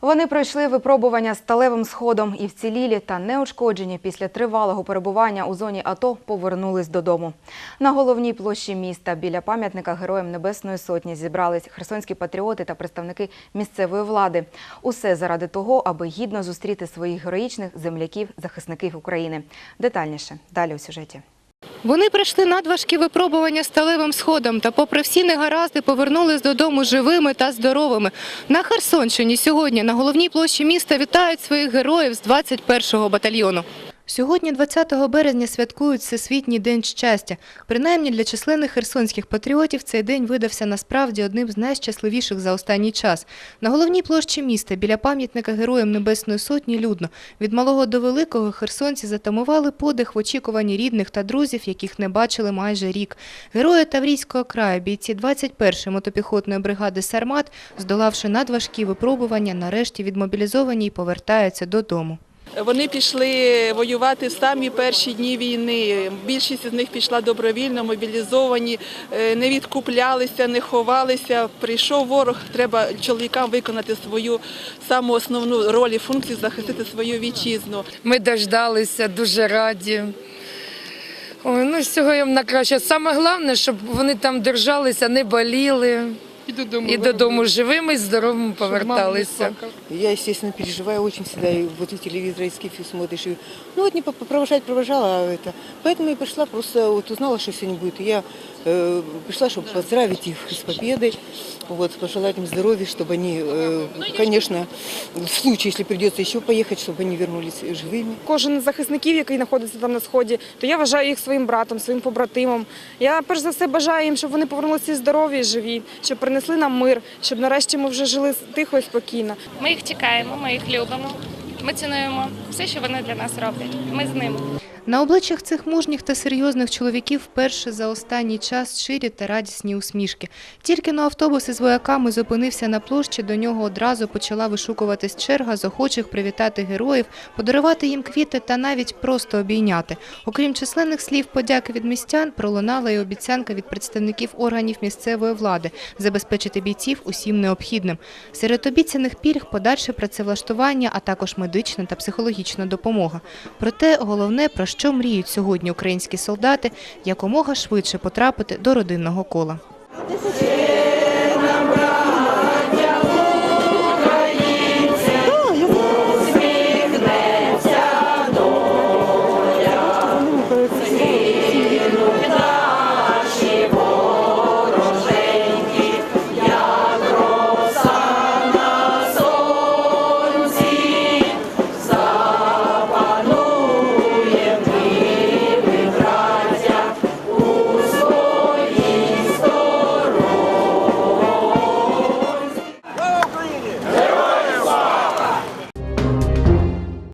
Вони пройшли випробування сталевим сходом і вцілілі та неушкоджені після тривалого перебування у зоні АТО повернулись додому. На головній площі міста біля пам'ятника Героям Небесної Сотні зібрались херсонські патріоти та представники місцевої влади. Усе заради того, аби гідно зустріти своїх героїчних земляків, захисників України. Детальніше далі у сюжеті. Вони пройшли надважкі випробування сталевим сходом та, попри всі негаразди, повернулись додому живими та здоровими. На Херсонщині сьогодні на головній площі міста вітають своїх героїв з 21-го батальйону. Сьогодні, 20 березня, святкують Всесвітній день щастя. Принаймні для численних херсонських патріотів цей день видався насправді одним з найщасливіших за останній час. На головній площі міста біля пам'ятника Героям Небесної Сотні людно. Від малого до великого херсонці затамували подих в очікуванні рідних та друзів, яких не бачили майже рік. Герої Таврійського краю, бійці 21-ї мотопіхотної бригади «Сармат», здолавши надважкі випробування, нарешті відмобілізовані і повертаються додому. Вони пішли воювати в самі перші дні війни. Більшість з них пішла добровільно, мобілізовані, е, не відкуплялися, не ховалися. Прийшов ворог, треба чоловікам виконати свою саму основну роль і функцію захистити свою вітчизну. Ми дождалися, дуже раді. Ой, ну всього їм на краще. Саме головне, щоб вони там держалися, не боліли. І додому, і додому живими і здоровими поверталися. Я, естественно, переживаю очень всегда, и вот и телевизор, и скифи смотришь. И, ну вот не по- провожать провожала а это. Поэтому я пришла, просто вот узнала, что сегодня будет. И я э, пришла, чтобы поздравить их с победой, вот, пожелать им здоровья, чтобы они, э, конечно, в случае, если придется еще поехать, чтобы они вернулись живыми. кожен з захисників, який знаходиться там на сході, то я вважаю їх своїм братом, своїм побратимом. Я перш за все бажаю їм, щоб вони повернулися здорові, і живі, щоб принесли нам мир, щоб нарешті ми вже жили тихо і спокійно. Ми їх чекаємо, ми їх любимо. Ми цінуємо все, що вони для нас роблять. Ми з ними. На обличчях цих мужніх та серйозних чоловіків вперше за останній час ширі та радісні усмішки. Тільки на автобус із вояками зупинився на площі, до нього одразу почала вишукуватись черга з охочих привітати героїв, подарувати їм квіти та навіть просто обійняти. Окрім численних слів подяки від містян, пролунала й обіцянка від представників органів місцевої влади забезпечити бійців усім необхідним. Серед обіцяних пільг подальше працевлаштування, а також медична та психологічна допомога. Проте головне, про що мріють сьогодні українські солдати якомога швидше потрапити до родинного кола.